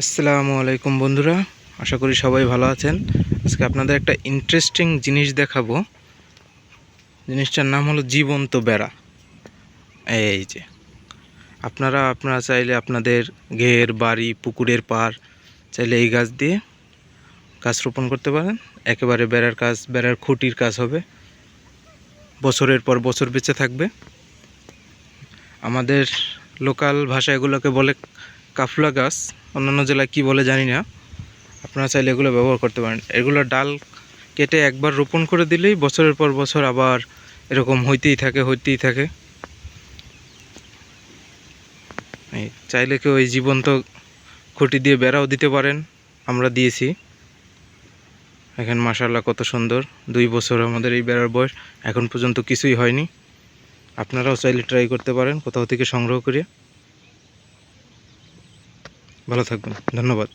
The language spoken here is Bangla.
আসসালামু আলাইকুম বন্ধুরা, আশা করি সবাই ভালো আছেন। আজকে আপনাদের একটা ইন্টারেস্টিং জিনিস দেখাবো। জিনিসটার নাম হলো জীবন্ত বেড়া। এই যে, আপনারা আপনারা চাইলে আপনাদের ঘের, বাড়ি, পুকুরের পার চাইলে এই গাছ দিয়ে গাছ রোপণ করতে পারেন। একেবারে বেড়ার কাজ, বেড়ার খুঁটির কাজ হবে। বছরের পর বছর বেঁচে থাকবে। আমাদের লোকাল ভাষা এগুলোকে বলে কাফলা গাছ। অন্যান্য জেলায় কী বলে জানি না। আপনারা চাইলে এগুলো ব্যবহার করতে পারেন। এগুলো ডাল কেটে একবার রোপণ করে দিলেই বছরের পর বছর আবার এরকম হইতেই থাকে হইতেই থাকে। চাইলে কেউ এই জীবন্ত খুঁটি দিয়ে বেড়াও দিতে পারেন। আমরা দিয়েছি। এখন মাসাল্লাহ কত সুন্দর। দুই বছর আমাদের এই বেড়ার বয়স। এখন পর্যন্ত কিছুই হয়নি। আপনারাও চাইলে ট্রাই করতে পারেন, কোথাও থেকে সংগ্রহ করে ভালো থাকবেন। ধন্যবাদ।